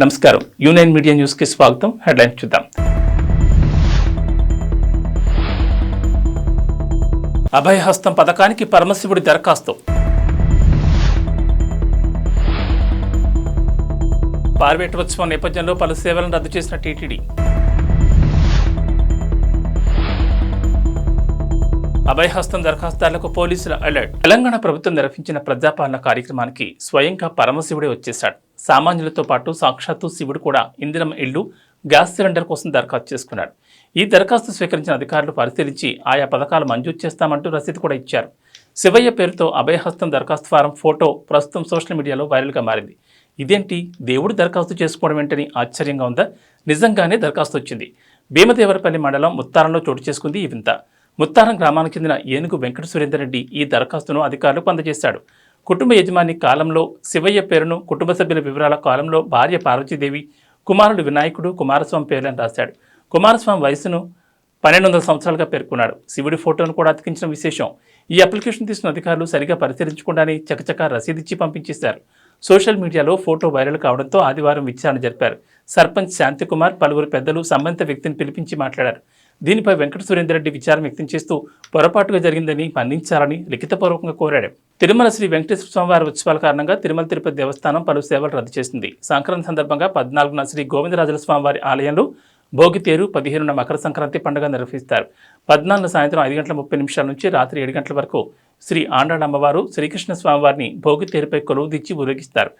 నమస్కారం. Union media న్యూస్కి స్వాగతం. హెడ్లైన్ చూద్దాం. అభయహస్తం పథకానికి పరమశివుడి దరఖాస్తు. పార్వేటోత్సవం నేపథ్యంలో పలు సేవలను రద్దు చేసిన టీటీడీ. అభయహస్తం దరఖాస్తుదారులకు పోలీసుల అలర్ట్. తెలంగాణ ప్రభుత్వం నిర్వహించిన ప్రజాపాలన కార్యక్రమానికి స్వయంగా పరమశివుడే వచ్చేశాడు. సామాన్యులతో పాటు సాక్షాత్తు శివుడు కూడా ఇందిరం ఇల్లు గ్యాస్ సిలిండర్ కోసం దరఖాస్తు చేసుకున్నాడు. ఈ దరఖాస్తు స్వీకరించిన అధికారులు పరిశీలించి ఆయా పథకాలు మంజూరు చేస్తామంటూ రసీదు కూడా ఇచ్చారు. శివయ్య పేరుతో అభయహస్తం దరఖాస్తు ఫారం ఫోటో ప్రస్తుతం సోషల్ మీడియాలో వైరల్గా మారింది. ఇదేంటి? దేవుడు దరఖాస్తు చేసుకోవడం ఏంటని ఆశ్చర్యంగా ఉందా? నిజంగానే దరఖాస్తు వచ్చింది. భీమదేవరపల్లి మండలం ముత్తారంలో చోటు చేసుకుంది ఈ వింత. ముత్తారం గ్రామానికి చెందిన ఏనుగు వెంకట సురేందర్ రెడ్డి ఈ దరఖాస్తును అధికారులకు అందజేశాడు. కుటుంబ యజమాని కాలంలో శివయ్య పేరును కుటుంబ సభ్యుల వివరాల కాలంలో భార్య పార్వతీదేవి కుమారుడు వినాయకుడు కుమారస్వామి పేర్లను రాశాడు. కుమారస్వామి వయసును పన్నెండు వందల సంవత్సరాలుగా పేర్కొన్నాడు. శివుడి ఫోటోను కూడా అతికించిన విశేషం. ఈ అప్లికేషన్ తీసిన అధికారులు సరిగా పరిశీలించకుండానే చకచకా రసీదిచ్చి పంపించేశారు. సోషల్ మీడియాలో ఫోటో వైరల్ కావడంతో ఆదివారం విచారణ జరిపారు. సర్పంచ్ శాంతికుమార్ పలువురు పెద్దలు సంబంధిత వ్యక్తిని పిలిపించి మాట్లాడారు. దీనిపై వెంకట సురేందర్ రెడ్డి విచారం వ్యక్తం చేస్తూ పొరపాటుగా జరిగిందని మన్నించాలని లిఖితపూర్వకంగా కోరాడు. తిరుమల శ్రీ వెంకటేశ్వర స్వామివారి ఉత్సవాల కారణంగా తిరుమల తిరుపతి దేవస్థానం పలు సేవలు రద్దు చేసింది. సంక్రాంతి సందర్భంగా పద్నాలుగున శ్రీ గోవిందరాజుల స్వామివారి ఆలయంలో భోగితేరు పదిహేనున మకర సంక్రాంతి పండుగ నిర్వహిస్తారు. పద్నాలుగు సాయంత్రం ఐదు గంటల ముప్పై నిమిషాల నుంచి రాత్రి ఏడు గంటల వరకు శ్రీ ఆండాళ్ళ అమ్మవారు శ్రీకృష్ణ స్వామివారిని భోగితేరుపై కొలువు దిచ్చి ఊరేగిస్తారు.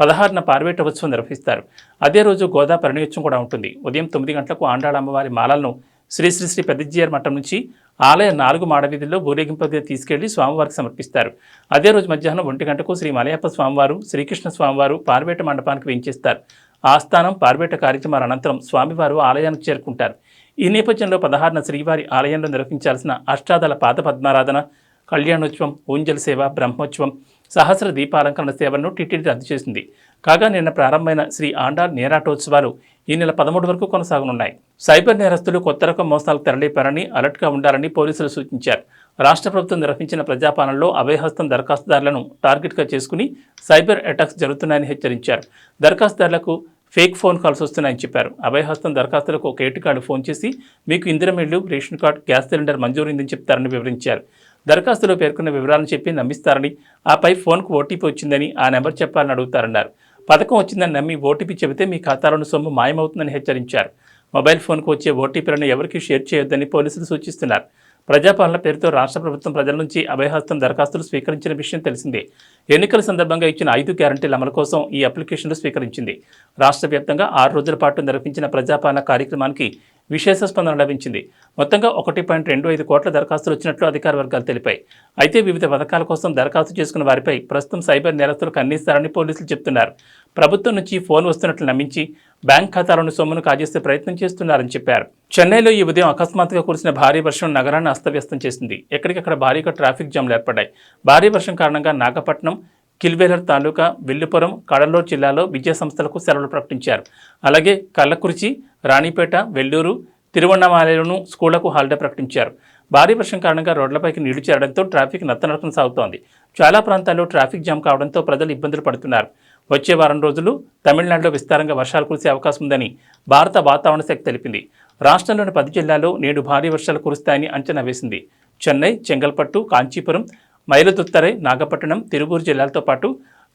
పదహారున పార్వేట ఉత్సవం నిర్వహిస్తారు. అదే రోజు గోదా పరిణయోత్సవం కూడా ఉంటుంది. ఉదయం తొమ్మిది గంటలకు ఆండాళ్ళ అమ్మవారి మాలలను శ్రీ శ్రీ శ్రీ పెద్దజీఆర్ మఠం నుంచి ఆలయ నాలుగు మాడవీధుల్లో ఊరేగింపుగా తీసుకెళ్ళి స్వామివారికి సమర్పిస్తారు. అదే రోజు మధ్యాహ్నం ఒంటి గంటకు శ్రీ మలయప్ప స్వామివారు శ్రీకృష్ణ స్వామివారు పార్వేట మండపానికి వేయించేస్తారు. ఆస్థానం పార్బేట కార్యక్రమాల అనంతరం స్వామివారు ఆలయానికి చేరుకుంటారు. ఈ నేపథ్యంలో పదహారున శ్రీవారి ఆలయంలో నిర్వహించాల్సిన అష్టాదల పాద పద్మారాధన కళ్యాణోత్సవం ఊంజల్ సేవ బ్రహ్మోత్సవం సహస్ర దీపాలంకరణ సేవలను టీటీడీ రద్దు చేసింది కాగా నిన్న ప్రారంభమైన శ్రీ ఆండాల్ నేరాటోత్సవాలు ఈ నెల పదమూడు వరకు కొనసాగనున్నాయి. సైబర్ నేరస్తులు కొత్త రకం మోసాలకు తెరలేపారని అలర్ట్గా ఉండాలని పోలీసులు సూచించారు. రాష్ట్ర ప్రభుత్వం నిర్వహించిన ప్రజాపాలనలో అభయహస్తం దరఖాస్తుదారులను టార్గెట్గా చేసుకుని సైబర్ అటాక్స్ జరుగుతున్నాయని హెచ్చరించారు. దరఖాస్తుదారులకు ఫేక్ ఫోన్ కాల్స్ వస్తున్నాయని చెప్పారు. అభయహస్తం దరఖాస్తులకు ఒక ఏటు కార్డు ఫోన్ చేసి మీకు ఇందిరం రేషన్ కార్డు గ్యాస్ సిలిండర్ మంజూరైందని చెప్తారని వివరించారు. దరఖాస్తులో పేర్కొన్న వివరాలను చెప్పి నమ్మిస్తారని ఆపై ఫోన్కు ఓటీపీ వచ్చిందని ఆ నెంబర్ చెప్పాలని అడుగుతారన్నారు. పథకం వచ్చిందని నమ్మి ఓటీపీ చెబితే మీ ఖాతాలోని సొమ్ము మాయమవుతుందని హెచ్చరించారు. మొబైల్ ఫోన్కు వచ్చే ఓటీపీలను ఎవరికీ షేర్ చేయొద్దని పోలీసులు సూచిస్తున్నారు. ప్రజాపాలన పేరుతో రాష్ట్ర ప్రభుత్వం ప్రజల నుంచి అభయహస్తం దరఖాస్తులు స్వీకరించిన విషయం తెలిసిందే. ఎన్నికల సందర్భంగా ఇచ్చిన ఐదు గ్యారంటీల అమలు కోసం ఈ అప్లికేషన్లు స్వీకరించింది. రాష్ట్ర వ్యాప్తంగా ఆరు రోజుల పాటు నిర్వహించిన ప్రజాపాలన కార్యక్రమానికి విశేష స్పందన లభించింది. మొత్తంగా ఒకటి పాయింట్ రెండు ఐదు కోట్ల దరఖాస్తులు వచ్చినట్లు అధికార వర్గాలు తెలిపాయి. అయితే వివిధ పథకాల కోసం దరఖాస్తు చేసుకున్న వారిపై ప్రస్తుతం సైబర్ నేరస్తులు కన్నిస్తారని పోలీసులు చెప్తున్నారు. ప్రభుత్వం నుంచి ఫోన్ వస్తున్నట్లు నమ్మించి బ్యాంక్ ఖాతాలోని సొమ్మును కాజేసే ప్రయత్నం చేస్తున్నారని చెప్పారు. చెన్నైలో ఈ ఉదయం అకస్మాత్తుగా కురిసిన భారీ వర్షం నగరాన్ని అస్తవ్యస్తం చేసింది. ఎక్కడికక్కడ భారీగా ట్రాఫిక్ జామ్లు ఏర్పడ్డాయి. భారీ వర్షం కారణంగా నాగపట్నం కిల్వేలర్ తాలూకా విల్లుపురం కడలూరు జిల్లాలో విద్యా సంస్థలకు సెలవులు ప్రకటించారు. అలాగే కల్లకురిచి రాణిపేట వెల్లూరు తిరువണ്ണామలైలోనూ స్కూళ్ళకు హాలిడే ప్రకటించారు. భారీ వర్షం కారణంగా రోడ్లపైకి నీళ్ళు చేరడంతో ట్రాఫిక్ నత్తనడకం సాగుతోంది. చాలా ప్రాంతాల్లో ట్రాఫిక్ జామ్ కావడంతో ప్రజలు ఇబ్బందులు పడుతున్నారు. వచ్చే వారం రోజులు తమిళనాడులో విస్తారంగా వర్షాలు కురిసే అవకాశం ఉందని భారత వాతావరణ శాఖ తెలిపింది. రాష్ట్రంలోని పది జిల్లాల్లో నేడు భారీ వర్షాలు కురుస్తాయని అంచనా వేసింది. చెన్నై చెంగల్పట్టు కాంచీపురం మైలదుత్తరై నాగపట్టణం తిరువూరు జిల్లాలతో పాటు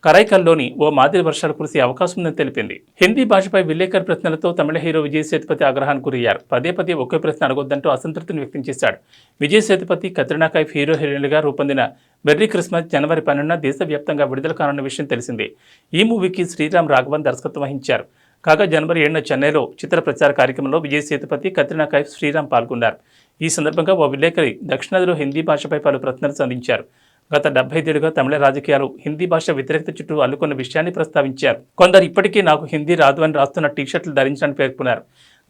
కరైకల్లోని ఓ మాదిరి వర్షాలు కురిసే అవకాశం ఉందని తెలిపింది. హిందీ భాషపై విలేకర్ ప్రశ్నలతో తమిళ హీరో విజయ్ సేతుపతి ఆగ్రహానికి గురయ్యారు. పదే పదే ఒకే ప్రశ్న అడగొద్దంటూ అసంతృప్తిని వ్యక్తం చేశాడు. విజయ్ సేతుపతి కత్రినా కైఫ్ హీరో హీరోయిన్లుగా రూపొందిన మెర్రీ క్రిస్మస్ జనవరి పన్నెండున దేశవ్యాప్తంగా విడుదల కానున్న విషయం తెలిసిందే. ఈ మూవీకి శ్రీరామ్ రాఘవన్ దర్శకత్వం వహించారు. కాగా జనవరి ఏడున చెన్నైలో చిత్ర ప్రచార కార్యక్రమంలో విజయ్ సేతుపతి కత్రినా కైఫ్ శ్రీరామ్ పాల్గొన్నారు. ఈ సందర్భంగా ఓ విలేకరి దక్షిణాదిలో హిందీ భాషపై పలు ప్రశ్నలు సంధించారు. గత డెబ్బై ఐదేళ్ళుగా తమిళ రాజకీయాలు హిందీ భాష వ్యతిరేకత చుట్టూ అల్లుకున్న విషయాన్ని ప్రస్తావించారు. కొందరు ఇప్పటికీ నాకు హిందీ రాదు అని రాస్తున్న టీషర్ట్లు ధరించడానికి పేర్కొన్నారు.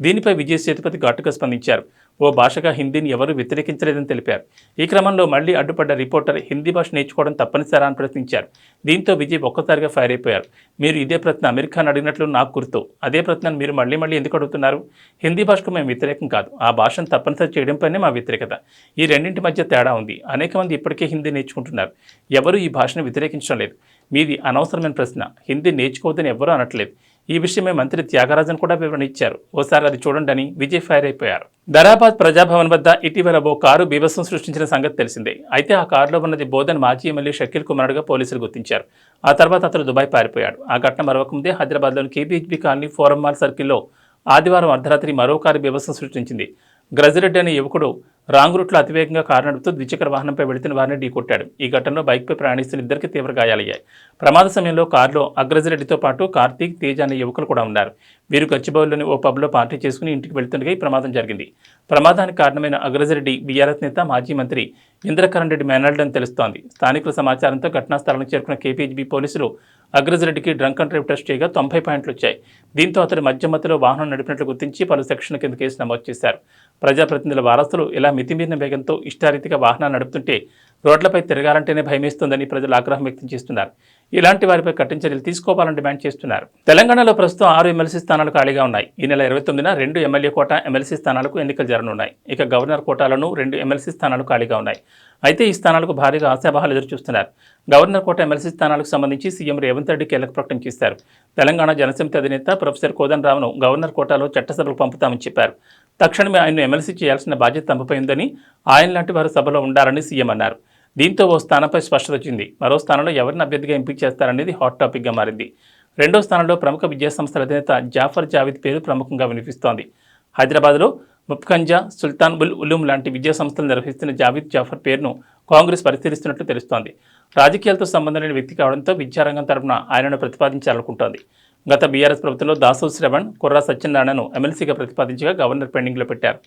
దీనిపై విజయ్ సేతుపతి ఘాటుగా స్పందించారు. ఓ భాషగా హిందీని ఎవరూ వ్యతిరేకించలేదని తెలిపారు. ఈ క్రమంలో మళ్ళీ అడ్డుపడ్డ రిపోర్టర్ హిందీ భాష నేర్చుకోవడం తప్పనిసరా అని ప్రశ్నించారు. దీంతో విజయ్ ఒక్కసారిగా ఫైర్ అయిపోయారు. మీరు ఇదే ప్రశ్న అమీర్ ఖాన్ అడిగినట్లు నాకు గుర్తు. అదే ప్రశ్నను మీరు మళ్ళీ మళ్ళీ ఎందుకు అడుగుతున్నారు? హిందీ భాషకు మేము వ్యతిరేకం కాదు. ఆ భాషను తప్పనిసరి చేయడంపైనే మా వ్యతిరేకత. ఈ రెండింటి మధ్య తేడా ఉంది. అనేక మంది ఇప్పటికే హిందీ నేర్చుకుంటున్నారు. ఎవరూ ఈ భాషను వ్యతిరేకించడం లేదు. మీది అనవసరమైన ప్రశ్న. హిందీ నేర్చుకోవద్దని ఎవరూ అనట్లేదు. ఈ విషయమై మంత్రి త్యాగరాజన్ కూడా వివరణ ఇచ్చారు. ఓసారి అది చూడండి అని విజయ్ ఫైర్ అయిపోయారు. ధరాబాద్ ప్రజాభవన్ వద్ద ఇటీవల ఓ కారు బీభత్సం సృష్టించిన సంగతి తెలిసిందే. అయితే ఆ కారులో ఉన్నది బోధన్ మాజీ ఎమ్మెల్యే షకీల్ కుమారుడుగా పోలీసులు గుర్తించారు. ఆ తర్వాత అతను దుబాయ్ పారిపోయాడు. ఆ ఘటన మరొక ముందే హైదరాబాద్లోని కేబీహెచ్బీ కాలనీ ఫోరం మాల్ సర్కిల్లో ఆదివారం అర్ధరాత్రి మరో కారు బీభత్సం సృష్టించింది. గ్రజిరెడ్డి అనే యువకుడు రాంగ్ రూట్లో అతివేగంగా కారు నడుపుతూ ద్విచక్ర వాహనంపై వెళుతున్న వారిని ఢీకొట్టాడు. ఈ ఘటనలో బైక్పై ప్రయాణిస్తున్న ఇద్దరికి తీవ్ర గాయాలయ్యాయి. ప్రమాద సమయంలో కారులో అగ్రజరెడ్డితో పాటు కార్తీక్ తేజ్ అనే యువకులు కూడా ఉన్నారు. వీరు గచ్చిబౌలిలోని ఓ పబ్లో పార్టీ చేసుకుని ఇంటికి వెళ్తుండగా ఈ ప్రమాదం జరిగింది. ప్రమాదానికి కారణమైన అగ్రజరెడ్డి బీఆర్ఎస్ నేత మాజీ మంత్రి ఇంద్రకరణ్ రెడ్డి మేనల్డని తెలుస్తోంది. స్థానికుల సమాచారంతో ఘటనా స్థలానికి చేరుకున్న కేపీహెచ్బీ పోలీసులు అగ్రజరెడ్డికి డ్రంక్ అండ్ డ్రైవ్ టెస్ట్ చేయగా తొంభై పాయింట్లు వచ్చాయి దీంతో అతడు మధ్యలో వాహనం నడిపినట్లు గుర్తించి పలు సెక్షన్ల కింద కేసు నమోదు చేశారు. ప్రజాప్రతినిధుల వారసులు ఇలా మితిమీరిన వేగంతో ఇష్టారీతిగా వాహనాలు నడుపుతుంటే రోడ్లపై తిరగాలంటేనే భయమేస్తోందని ప్రజలు ఆగ్రహం వ్యక్తం చేస్తున్నారు. ఇలాంటి వారిపై కఠిన చర్యలు తీసుకోవాలని డిమాండ్ చేస్తున్నారు. తెలంగాణలో ప్రస్తుతం ఆరు ఎమ్మెల్సీ స్థానాలు ఖాళీగా ఉన్నాయి. ఈ నెల ఇరవై తొమ్మిదిన రెండు ఎమ్మెల్యే కోట ఎమ్మెల్సీ స్థానాలకు ఎన్నికలు జరగనున్నాయి. ఇక గవర్నర్ కోటాలను రెండు ఎమ్మెల్సీ స్థానాలు ఖాళీగా ఉన్నాయి. అయితే ఈ స్థానాలకు భారీగా ఆశాభావాలు ఎదురుచూస్తున్నారు. గవర్నర్ కోట ఎమ్మెల్సీ స్థానాలకు సంబంధించి సీఎం రేవంత్ రెడ్డి కీలక ప్రకటన చేశారు. తెలంగాణ జనసమితి అధినేత ప్రొఫెసర్ కోదండరావును గవర్నర్ కోటాలో చట్టసభకు పంపుతామని చెప్పారు. తక్షణమే ఆయన్ను ఎమ్మెల్సీ చేయాల్సిన బాధ్యత తమపై ఉందని ఆయన లాంటి వారు సభలో ఉండాలని సీఎం అన్నారు. దీంతో ఓ స్థానంపై స్పష్టత వచ్చింది. మరో స్థానంలో ఎవరిని అభ్యర్థిగా ఎంపిక చేస్తారనేది హాట్ టాపిక్గా మారింది. రెండో స్థానంలో ప్రముఖ విద్యాసంస్థల అధినేత జాఫర్ జావిద్ పేరు ప్రముఖంగా వినిపిస్తోంది. హైదరాబాద్లో ముప్కంజా సుల్తాన్ ఉల్ ఉలూం లాంటి విద్యా సంస్థలు నిర్వహిస్తున్న జావీద్ జాఫర్ పేరును కాంగ్రెస్ పరిశీలిస్తున్నట్లు తెలుస్తోంది. రాజకీయాలతో సంబంధం లేని వ్యక్తి కావడంతో విద్యారంగం తరపున ఆయనను ప్రతిపాదించాలనుకుంటోంది. గత బీఆర్ఎస్ ప్రభుత్వంలో దాసు శ్రవణ్ కుర్రా సత్యనారాయణను ఎమ్మెల్సీగా ప్రతిపాదించగా గవర్నర్ పెండింగ్లో పెట్టారు.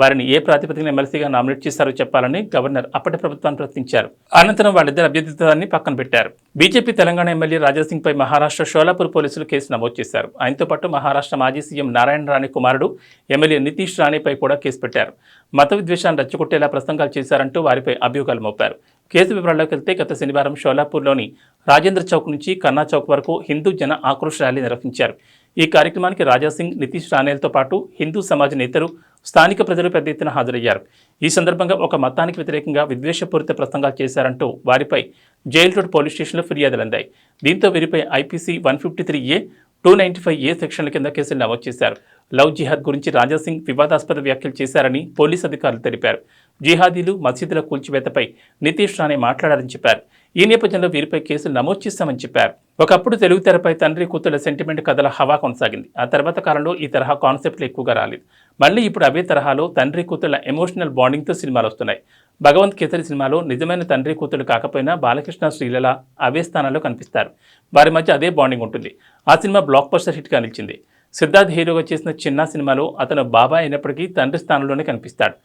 వారిని ఏ ప్రాతిపదికన ఎమ్మెల్సీగా నామినేట్ చేశారో చెప్పాలని గవర్నర్ అప్పటి ప్రభుత్వాన్ని ప్రశ్నించారు. అనంతరం వాళ్ళిద్దరు అభ్యర్థిత్వాన్ని పక్కన పెట్టారు. బీజేపీ తెలంగాణ ఎమ్మెల్యే రాజాసింగ్ పై మహారాష్ట్ర షోలాపూర్ పోలీసులు కేసు నమోదు చేశారు. ఆయనతో పాటు మహారాష్ట్ర మాజీ సీఎం నారాయణ రాణి కుమారుడు ఎమ్మెల్యే నితీష్ రాణిపై కూడా కేసు పెట్టారు. మత విద్వేషాన్ని రెచ్చగొట్టేలా ప్రసంగాలు చేశారంటూ వారిపై అభియోగాలు మోపారు. కేసు వివరాల్లోకి వెళ్తే గత శనివారం షోలాపూర్లోని రాజేంద్ర చౌక్ నుంచి కన్నా చౌక్ వరకు హిందూ జన ఆక్రోష్ ర్యాలీ నిర్వహించారు. ఈ కార్యక్రమానికి రాజాసింగ్ నితీష్ రాణేలతో పాటు హిందూ సమాజ నేతలు స్థానిక ప్రజలు పెద్ద ఎత్తున హాజరయ్యారు. ఈ సందర్భంగా ఒక మతానికి వ్యతిరేకంగా విద్వేషపూరిత ప్రసంగాలు చేశారంటూ వారిపై జైల్ రోడ్ పోలీస్ స్టేషన్లో ఫిర్యాదులు అందాయి దీంతో వీరిపై IPC one fifty three A two ninety five A సెక్షన్ల కింద కేసులు నమోదు చేశారు. లవ్ జిహాద్ గురించి రాజాసింగ్ వివాదాస్పద వ్యాఖ్యలు చేశారని పోలీస్ అధికారులు తెలిపారు. జిహాదీలు మసీదుల కూల్చివేతపై నితీష్ రాణే మాట్లాడారని చెప్పారు. ఈ నేపథ్యంలో వీరిపై కేసులు నమోదు చేశామని చెప్పారు. ఒకప్పుడు తెలుగు తెరపై తండ్రి కూతుల సెంటిమెంట్ కథల హవా కొనసాగింది. ఆ తర్వాత కాలంలో ఈ తరహా కాన్సెప్ట్లు ఎక్కువగా రాలేదు. మళ్ళీ ఇప్పుడు అవే తరహాలో తండ్రి కూతుల ఎమోషనల్ బాండింగ్తో సినిమాలు వస్తున్నాయి. భగవంత్ కేసరి సినిమాలో నిజమైన తండ్రి కూతురు కాకపోయినా బాలకృష్ణ శ్రీలల అవే స్థానాల్లో కనిపిస్తారు. వారి మధ్య అదే బాండింగ్ ఉంటుంది. ఆ సినిమా బ్లాక్ బస్టర్ హిట్గా నిలిచింది. సిద్ధార్థ్ హీరోగా చేసిన చిన్న సినిమాలో అతను బాబా అయినప్పటికీ తండ్రి స్థానంలోనే కనిపిస్తాడు.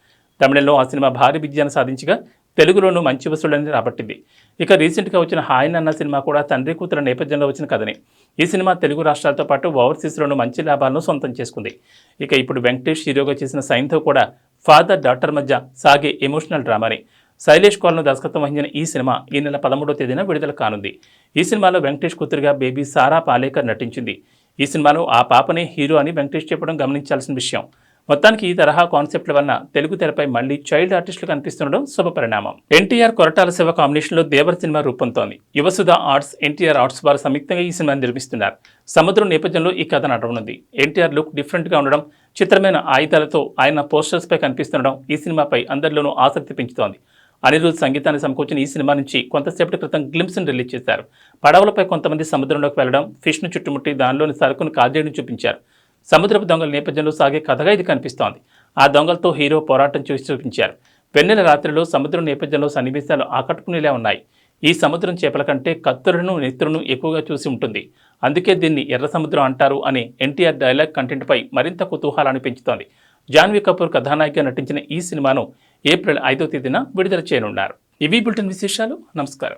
తమిళంలో ఆ సినిమా భారీ విజయాన్ని సాధించగా తెలుగులోనూ మంచి వసూళ్ళని రాబట్టింది. ఇక రీసెంట్గా వచ్చిన హాయన్ అన్న సినిమా కూడా తండ్రి కూతురు నేపథ్యంలో వచ్చిన కథనే. ఈ సినిమా తెలుగు రాష్ట్రాలతో పాటు ఓవర్సీస్లోనూ మంచి లాభాలను సొంతం చేసుకుంది. ఇక ఇప్పుడు వెంకటేష్ హీరోగా చేసిన సైన్తో కూడా ఫాదర్ డాక్టర్ మధ్య సాగే ఎమోషనల్ డ్రామాని. శైలేష్ కోలను దర్శకత్వం వహించిన ఈ సినిమా ఈ నెల పదమూడో తేదీన విడుదల కానుంది. ఈ సినిమాలో వెంకటేష్ కూతురుగా బేబీ సారా పాలేకర్ నటించింది. ఈ సినిమాలో ఆ పాపనే హీరో అని వెంకటేష్ చెప్పడం గమనించాల్సిన విషయం. మొత్తానికి ఈ తరహా కాన్సెప్ట్ల వలన తెలుగు తెరపై మళ్ళీ చైల్డ్ ఆర్టిస్టులు కనిపిస్తుండడం శుభపరిణామం ఎన్టీఆర్ కొరటాల శివ కాంబినేషన్లో దేవర సినిమా రూపొందుతోంది. యువసుధ ఆర్ట్స్ ఎన్టీఆర్ ఆర్ట్స్ వారు సంయుక్తంగా ఈ సినిమాని నిర్మిస్తున్నారు. సముద్రం నేపథ్యంలో ఈ కథ నడవనుంది. ఎన్టీఆర్ లుక్ డిఫరెంట్గా ఉండడం చిత్రమైన ఆయుధాలతో ఆయన పోస్టర్స్పై కనిపిస్తుండడం ఈ సినిమాపై అందరిలోనూ ఆసక్తి పెంచుతోంది. అనిరుద్ సంగీతాన్ని సమకూర్చిన ఈ సినిమా నుంచి కొంతసేపటి క్రితం గ్లిమ్స్ను రిలీజ్ చేశారు. పడవలపై కొంతమంది సముద్రంలోకి వెళ్ళడం ఫిష్ను చుట్టుముట్టి దానిలోని సరుకును కాజేయడం చూపించారు. సముద్రపు దొంగల నేపథ్యంలో సాగే కథగా ఇది కనిపిస్తోంది. ఆ దొంగలతో హీరో పోరాటం చూసి చూపించారు. వెన్నెల రాత్రిలో సముద్రం నేపథ్యంలో సన్నివేశాలు ఆకట్టుకునేలా ఉన్నాయి. ఈ సముద్రం చేపల కంటే కత్తులను నెత్తులను ఎక్కువగా చూసి ఉంటుంది. అందుకే దీన్ని ఎర్ర సముద్రం అంటారు అనే ఎన్టీఆర్ డైలాగ్ కంటెంట్పై మరింత కుతూహలాన్ని పెంచుతోంది. జాన్వీ కపూర్ కథానాయికగా నటించిన ఈ సినిమాను ఏప్రిల్ ఐదో తేదీన విడుదల చేయనున్నారు. ఇవి బులెటిన్ విశేషాలు. నమస్కారం.